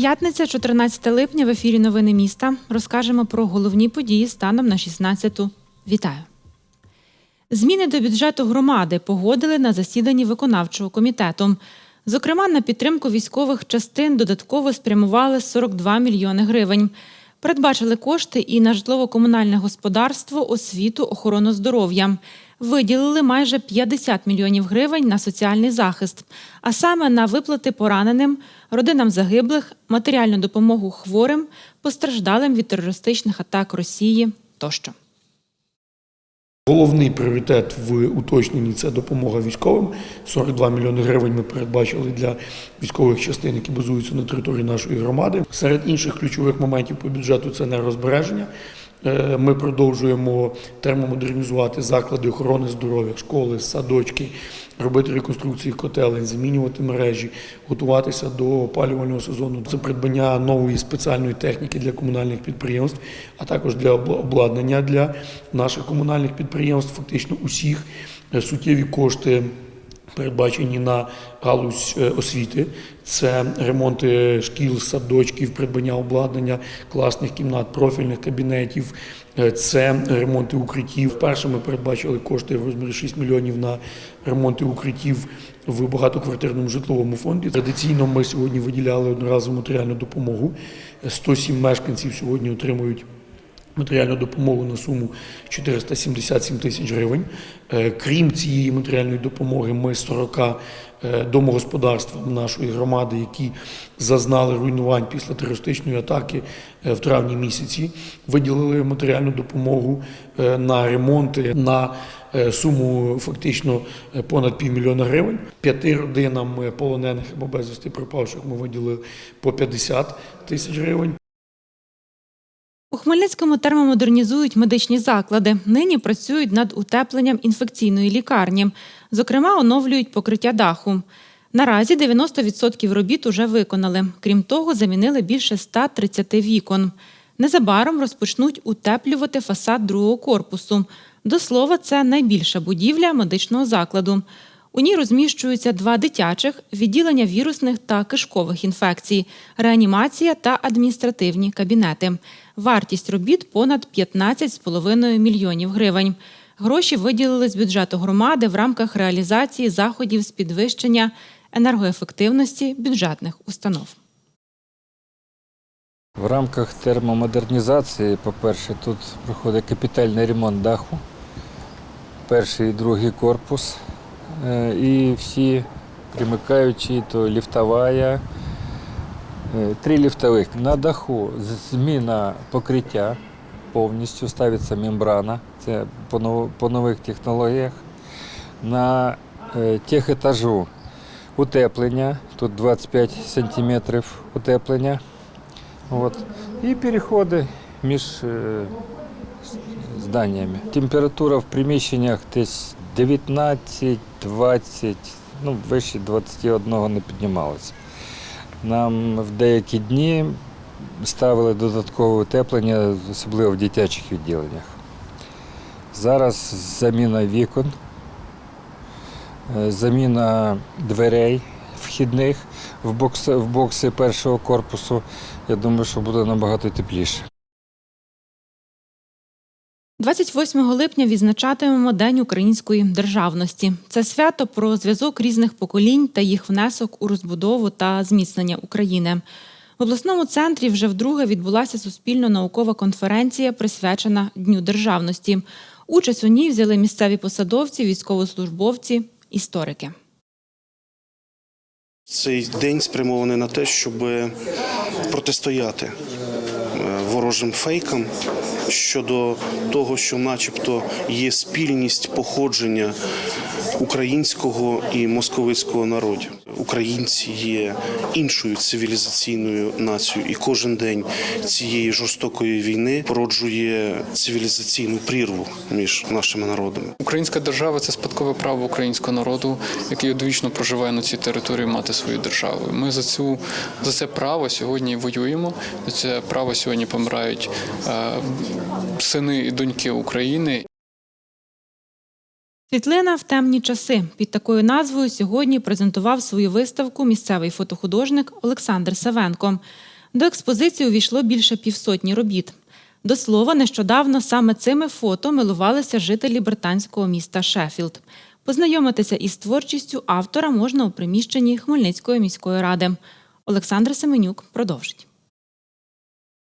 П'ятниця, 14 липня, в ефірі Новини міста. Розкажемо про головні події станом на 16-ту. Вітаю. Зміни до бюджету громади погодили на засіданні виконавчого комітету. Зокрема, на підтримку військових частин додатково спрямували 42 мільйони гривень. Передбачили кошти і на житлово-комунальне господарство, освіту, охорону здоров'я. Виділили майже 50 мільйонів гривень на соціальний захист, а саме на виплати пораненим, родинам загиблих, матеріальну допомогу хворим, постраждалим від терористичних атак Росії тощо. Головний пріоритет в уточненні це допомога військовим. 42 мільйони гривень ми передбачили для військових частин, які базуються на території нашої громади. Серед інших ключових моментів по бюджету це нерозбереження. Е, Ми продовжуємо термомодернізувати заклади охорони здоров'я, школи, садочки, робити реконструкції котелень, замінювати мережі, готуватися до опалювального сезону. Це придбання нової спеціальної техніки для комунальних підприємств, а також для обладнання для наших комунальних підприємств. Фактично усіх Е, суттєві кошти передбачені на галузь е, освіти. Це ремонти шкіл, садочків, придбання обладнання, класних кімнат, профільних кабінетів. Е, Це ремонти укриттів. Вперше ми передбачили кошти в розмірі 6 мільйонів на ремонти укриттів в багатоквартирному житловому фонді. Традиційно ми сьогодні виділяли одноразову матеріальну допомогу. Е, 107 мешканців сьогодні отримують матеріальну допомогу на суму 477 тисяч гривень. Е, Крім цієї матеріальної допомоги, ми 40 е, домогосподарствам нашої громади, які зазнали руйнувань після терористичної атаки е, в травні місяці, виділили матеріальну допомогу на ремонти на суму фактично понад півмільйона гривень. П'яти родинам полонених або безвісти пропавших ми виділили по 50 тисяч гривень. У Хмельницькому термомодернізують медичні заклади. Нині працюють над утепленням інфекційної лікарні. Зокрема, оновлюють покриття даху. Наразі 90% робіт уже виконали. Крім того, замінили більше 130 вікон. Незабаром розпочнуть утеплювати фасад другого корпусу. До слова, це найбільша будівля медичного закладу. У ній розміщуються два дитячих відділення вірусних та кишкових інфекцій, реанімація та адміністративні кабінети. Вартість робіт понад 15,5 мільйонів гривень. Гроші виділили з бюджету громади в рамках реалізації заходів з підвищення енергоефективності бюджетних установ. В рамках термомодернізації, по-перше, тут проходить капітальний ремонт даху, перший і другий корпус. Е, І всі примикаючі, то ліфтова, е, три ліфтових. На даху зміна покриття повністю ставиться мембрана, це по нових технологіях. На е, техетажу утеплення, тут 25 сантиметрів утеплення. От. І переходи між е, зданнями. Температура в приміщеннях десь 19-20, ну, вище 21 не піднімалася. Нам в деякі дні ставили додаткове утеплення, особливо в дитячих відділеннях. Зараз заміна вікон, е, заміна дверей вхідних в бокси, в бокси першого корпусу. Я думаю, що буде набагато тепліше. 28 липня відзначатимемо День української державності. Це свято про зв'язок різних поколінь та їх внесок у розбудову та зміцнення України. В обласному центрі вже вдруге відбулася суспільно-наукова конференція, присвячена Дню державності. Участь у ній взяли місцеві посадовці, військовослужбовці, історики. Цей день спрямований на те, щоб протистояти ворожим фейкам щодо того, що, начебто, є спільність походження українського і московицького народів. Українці є іншою цивілізаційною нацією, і кожен день цієї жорстокої війни породжує цивілізаційну прірву між нашими народами. Українська держава це спадкове право українського народу, який одвічно проживає на цій території, мати свою державу. Ми за цю за це право сьогодні воюємо. За це право сьогодні помирають е, сини і доньки України. Світлина в темні часи. Під такою назвою сьогодні презентував свою виставку місцевий фотохудожник Олександр Савенко. До експозиції увійшло більше півсотні робіт. До слова, нещодавно саме цими фото милувалися жителі британського міста Шеффілд. Познайомитися із творчістю автора можна у приміщенні Хмельницької міської ради. Олександр Семенюк продовжить.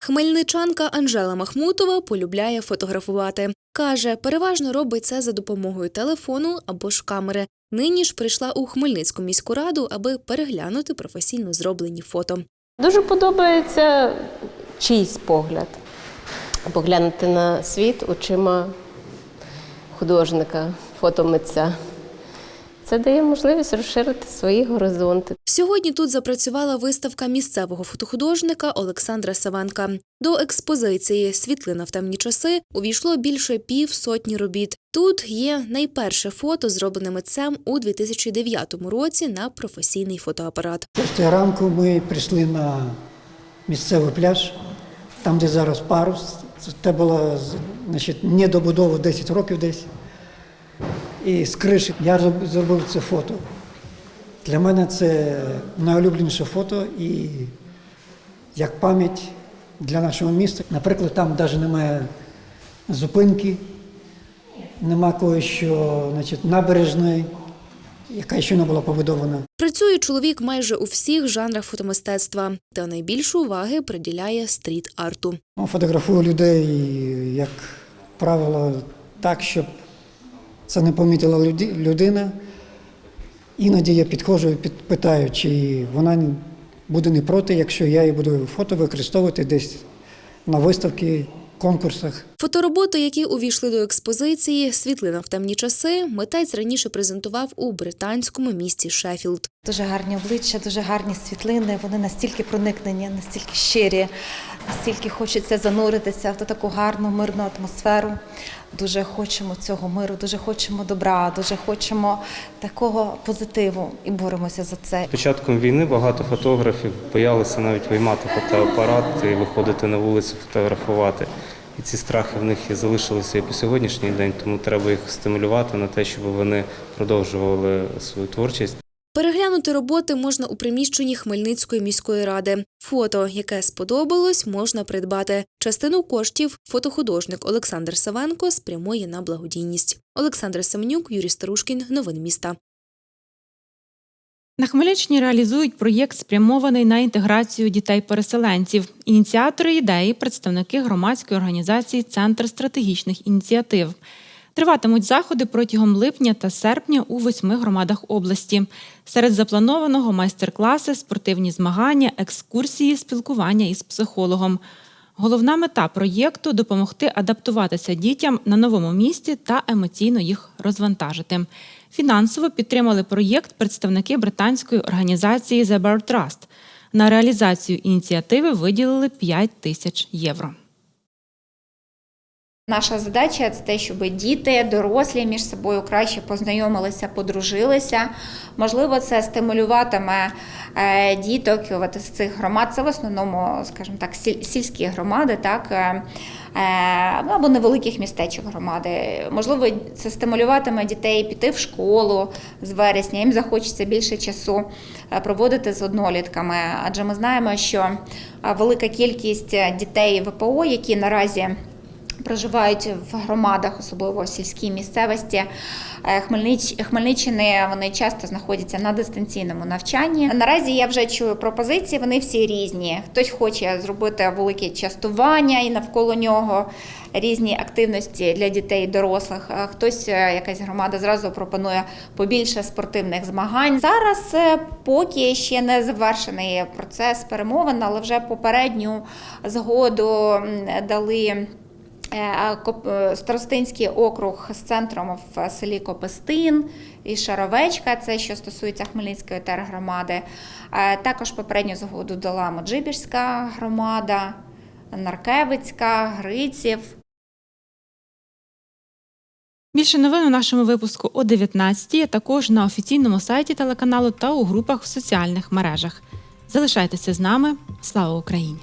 Хмельничанка Анжела Махмутова полюбляє фотографувати. Каже, переважно робить це за допомогою телефону або ж камери. Нині ж прийшла у Хмельницьку міську раду, аби переглянути професійно зроблені фото. Дуже подобається чийсь погляд. Поглянути на світ очима художника, фотомитця. Це дає можливість розширити свої горизонти. Сьогодні тут запрацювала виставка місцевого фотохудожника Олександра Савенка. До експозиції Світлина в темні часи увійшло більше пів сотні робіт. Тут є найперше фото, зроблене митцем у 2009 році на професійний фотоапарат. Шостої ранку ми прийшли на місцевий пляж, там, де зараз парус. Це з- значить, недобудова 10 років десь. І з криші я зробив це фото. Для мене це найулюбленіше фото і як пам'ять для нашого міста. Наприклад, там навіть немає зупинки, нема кої що, значить, набережної, яка ще не була побудована. Працює чоловік майже у всіх жанрах фотомистецтва, та найбільшу уваги приділяє стріт-арту. Ну, Фотографую людей, як правило, так, щоб це не помітила людина. Іноді я підходжу і під- питаю, чи вона буде не проти, якщо я її буду фото використовувати десь на виставці, конкурсах. Фотороботи, які увійшли до експозиції Світлина в темні часи, митець раніше презентував у британському місті Шеффілд. Дуже гарні обличчя, дуже гарні світлини. Вони настільки проникнені, настільки щирі, настільки хочеться зануритися в таку гарну мирну атмосферу. Дуже хочемо цього миру, дуже хочемо добра, дуже хочемо такого позитиву і боремося за це. Початком війни багато фотографів боялися навіть виймати фотоапарат і виходити на вулицю фотографувати. І ці страхи в них і залишилися і по сьогоднішній день, тому треба їх стимулювати на те, щоб вони продовжували свою творчість. Переглянути роботи можна у приміщенні Хмельницької міської ради. Фото, яке сподобалось, можна придбати. Частину коштів фотохудожник Олександр Савенко спрямує на благодійність. Олександр Семенюк, Юрій Старушкін. Новини міста. На Хмельниччині реалізують проєкт, спрямований на інтеграцію дітей-переселенців. Ініціатори ідеї представники громадської організації Центр стратегічних ініціатив. Триватимуть заходи протягом липня та серпня у восьми громадах області. Серед запланованого майстер-класи, спортивні змагання, екскурсії, спілкування із психологом. Головна мета проєкту допомогти адаптуватися дітям на новому місці та емоційно їх розвантажити. Фінансово підтримали проєкт представники британської організації The Bird Trust. На реалізацію ініціативи виділили 5 тисяч євро. Наша задача це те, щоб діти, дорослі між собою краще познайомилися, подружилися. Можливо, це стимулюватиме е, діток з цих громад. Це в основному, скажімо так, сіль- сільські громади, так е, е, або невеликих містечок громади. Можливо, це стимулюватиме дітей піти в школу з вересня. Їм захочеться більше часу проводити з однолітками, адже ми знаємо, що велика кількість дітей ВПО, які наразі проживають в громадах, особливо в сільській місцевості е, Хмельниччини. Вони часто знаходяться на дистанційному навчанні. Наразі я вже чую пропозиції. Вони всі різні. Хтось хоче зробити велике частування і навколо нього різні активності для дітей і дорослих. Хтось е, якась громада зразу пропонує побільше спортивних змагань. Зараз е, поки ще не завершений процес перемовин, але вже попередню згоду дали. Е, е, Старостинський округ з центром в селі Копестин і Шаровечка, це що стосується Хмельницької тергромади. Е, Також попередню згоду дала Моджибірська громада, Наркевицька, Гриців. Більше новин у нашому випуску о 19 а також на офіційному сайті телеканалу та у групах в соціальних мережах. Залишайтеся з нами. Слава Україні!